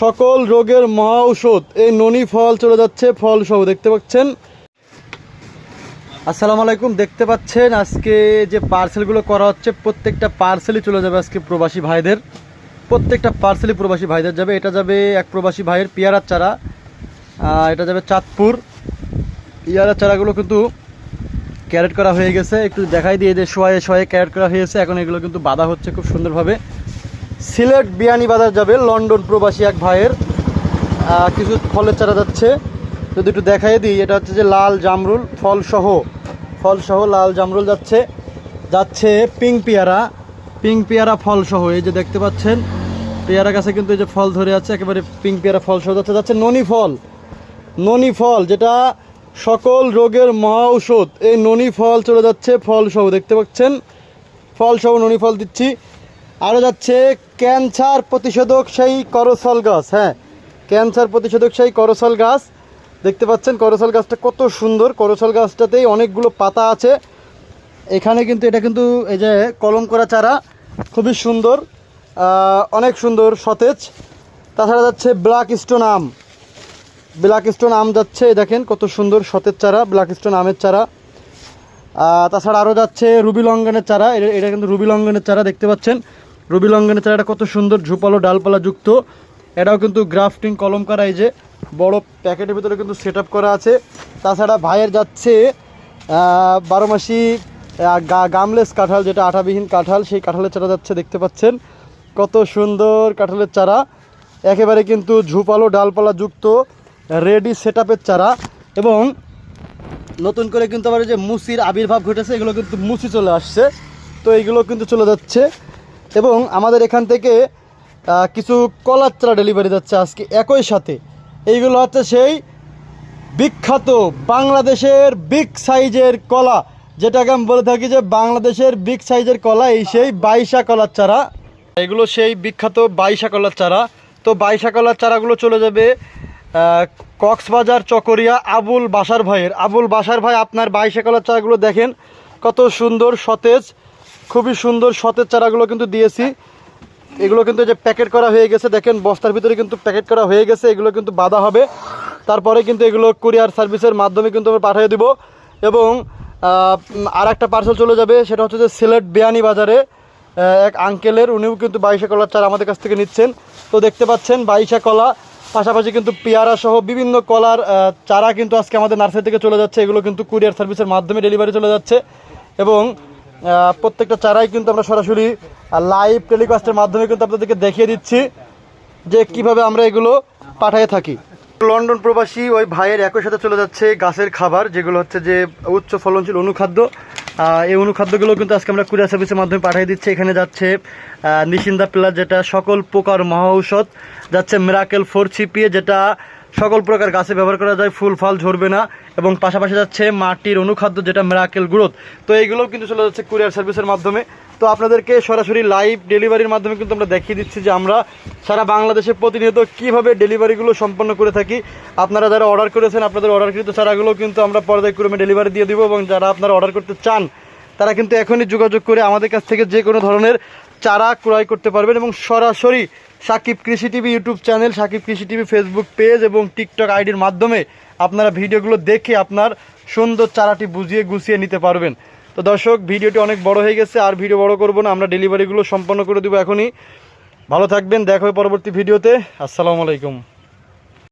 সকল রোগের মহা ঔষধ। এই ননি ফল চলে যাচ্ছে ফল সহ দেখতে পাচ্ছেন? আসসালামু আলাইকুম। দেখতে পাচ্ছেন, আজকে যে পার্সেলগুলো করা হচ্ছে, প্রত্যেকটা পার্সেলই চলে যাবে আজকে প্রবাসী ভাইদের। প্রত্যেকটা পার্সেলই প্রবাসী ভাইদের যাবে। এটা যাবে এক প্রবাসী ভাইয়ের পেয়ারার চারা এটা যাবে চাঁদপুর। পেয়ারার চারাগুলো কিন্তু ক্যারেট করা হয়ে গেছে। একটু দেখাই দিয়ে যে শোয়ে শোয়ে ক্যারেট করা হয়েছে এখন এগুলো কিন্তু বাঁধা হচ্ছে খুব সুন্দরভাবে। সিলেট বিয়ানি বাজার যাবে লন্ডন প্রবাসী এক ভাইয়ের। কিছু ফলের চারা যাচ্ছে। যদি একটু দেখাই দিই, এটা হচ্ছে যে লাল জামরুল ফল সহ ফল সহ লাল জামরুল যাচ্ছে। যাচ্ছে পিঙ্ক পেয়ারা পিঙ্ক পেয়ারা ফল সহ এই যে দেখতে পাচ্ছেন। পেয়ারা গাছে কিন্তু এই যে ফল ধরে আছে, একেবারে পিঙ্ক পেয়ারা ফল সহ যাচ্ছে। যাচ্ছে ননি ফল ননি ফল, যেটা সকল রোগের মহা ঔষধ। এই ননি ফল চলে যাচ্ছে ফল সহ দেখতে পাচ্ছেন? ফল সহ ননি ফল দিচ্ছি। আরও যাচ্ছে ক্যান্সার প্রতিষেধক সেই করসল গাছ হ্যাঁ। ক্যান্সার প্রতিষেধক সেই করসল গাছ। দেখতে পাচ্ছেন করসল গাছটা কত সুন্দর। করসল গাছটাতেই অনেকগুলো পাতা আছে। এখানে কিন্তু এটা কিন্তু এই যে কলম করা চারা, খুবই সুন্দর অনেক সুন্দর, সতেজ। তাছাড়া যাচ্ছে ব্ল্যাক স্টোন আম। ব্ল্যাক স্টোন আম যাচ্ছে দেখেন কত সুন্দর, সতেজ চারা ব্ল্যাক স্টোন আমের চারা। তাছাড়া আরও যাচ্ছে রুবি লঙ্গনের চারা এটা কিন্তু রুবি লঙ্গনের চারা, দেখতে পাচ্ছেন। রুবি লঙ্ঘনের চারাটা কত সুন্দর, ঝুপালো, ডালপালা যুক্ত। এটাও কিন্তু গ্রাফটিং কলম করা, এই যে বড় প্যাকেটের ভিতরে কিন্তু সেট করা আছে। তাছাড়া ভাইয়ের যাচ্ছে বারো মাসি গামলেস কাঁঠাল, যেটা আঠাবিহীন কাঁঠাল, সেই কাঁঠালের চারা যাচ্ছে, দেখতে পাচ্ছেন। কত সুন্দর কাঁঠালের চারা। একেবারে কিন্তু ঝুপালো, ডালপালা যুক্ত রেডি সেট চারা। এবং নতুন করে কিন্তু আবার যে মুসির আবির্ভাব ঘটেছে, এগুলো কিন্তু মুসি চলে আসছে। তো এইগুলো কিন্তু চলে যাচ্ছে। এবং আমাদের এখান থেকে কিছু কলার চারা ডেলিভারি যাচ্ছে আজকে একই সাথে। এইগুলো হচ্ছে সেই বিখ্যাত বাংলাদেশের বিগ সাইজের কলা। যেটাকে আমি বলে থাকি যে বাংলাদেশের বিগ সাইজের কলা, এই সেই বাইশা কলার চারা। এগুলো সেই বিখ্যাত বাইশা কলার চারা। তো বাইশা কলার চারাগুলো চলে যাবে কক্সবাজার, চকরিয়া, আবুল বাসার ভাইয়ের। আবুল বাসার ভাই, আপনার বাইশা কলার চারাগুলো দেখেন, কত সুন্দর সতেজ খুবই সুন্দর সতেজ চারাগুলো কিন্তু দিয়েছি। এগুলো কিন্তু যে প্যাকেট করা হয়ে গেছে, দেখেন বস্তার ভিতরে কিন্তু প্যাকেট করা হয়ে গেছে, এগুলো কিন্তু বাঁধা হবে। তারপরে কিন্তু এগুলো কুরিয়ার সার্ভিসের মাধ্যমে কিন্তু আমরা পাঠিয়ে দিব। এবং আর একটা পার্সেল চলে যাবে, সেটা হচ্ছে যে সিলেট বিয়ানি বাজারে এক আঙ্কেলের, উনিও কিন্তু বাইশা কলার চারা আমাদের কাছ থেকে নিচ্ছেন। তো দেখতে পাচ্ছেন, বাইশা কলা, পাশাপাশি কিন্তু পেয়ারা সহ বিভিন্ন কলার চারা কিন্তু আজকে আমাদের নার্সারি থেকে চলে যাচ্ছে। এগুলো কিন্তু কুরিয়ার সার্ভিসের মাধ্যমে ডেলিভারি চলে যাচ্ছে। এবং প্রত্যেকটা চারাই কিন্তু আমরা সরাসরি লাইভ টেলিকাস্টের মাধ্যমে কিন্তু আপনাদেরকে দেখিয়ে দিচ্ছি যে কীভাবে আমরা এগুলো পাঠিয়ে থাকি। লন্ডন প্রবাসী ওই ভাইয়ের একই সাথে চলে যাচ্ছে গাছের খাবার, যেগুলো হচ্ছে যে উচ্চ ফলনশীল অনুখাদ্য। এই অনুখাদ্যগুলো কিন্তু আজকে আমরা কুরিয়ার সার্ভিসের মাধ্যমে পাঠিয়ে দিচ্ছি। এখানে যাচ্ছে নিশিন্দা প্লাস যেটা সকল প্রকার মহা ঔষধ, যাচ্ছে মেরাকেল ফোর ছিপিয়ে যেটা সকল প্রকার গাছে ব্যবহার করা যায়, ফুল, ফল ঝরবে না এবং পাশাপাশি যাচ্ছে মাটির অনুখাদ্য যেটা মেরাকেল গ্রোথ তো এইগুলোও কিন্তু চলে যাচ্ছে কুরিয়ার সার্ভিসের মাধ্যমে। তো আপনাদেরকে সরাসরি লাইভ ডেলিভারির মাধ্যমে কিন্তু আমরা দেখিয়ে দিচ্ছি যে আমরা সারা বাংলাদেশে প্রতিনিয়ত কীভাবে ডেলিভারিগুলো সম্পন্ন করে থাকি। আপনারা যারা অর্ডার করেছেন, আপনাদের অর্ডারকৃত চারাগুলো কিন্তু আমরা পর্যায়ক্রমে ডেলিভারি দিয়ে দিব এবং যারা আপনারা অর্ডার করতে চান, তারা কিন্তু এখনই যোগাযোগ করে আমাদের কাছ থেকে যে কোনো ধরনের চারা ক্রয় করতে পারবেন এবং সরাসরি Shakib Krishi TV YouTube channel, Sakib Krishi TV Facebook page এবং টিকটক আইডির মাধ্যমে আপনারা ভিডিওগুলো দেখে আপনার সুন্দর চারাটি বুঝিয়ে গুছিয়ে নিতে পারবেন। তো দর্শক, ভিডিওটি অনেক বড় হয়ে গেছে, আর ভিডিও বড় করব না, আমরা ডেলিভারিগুলো সম্পন্ন করে দেবো এখনই। ভালো থাকবেন, দেখা পরবর্তী ভিডিওতে। আসসালামু আলাইকুম।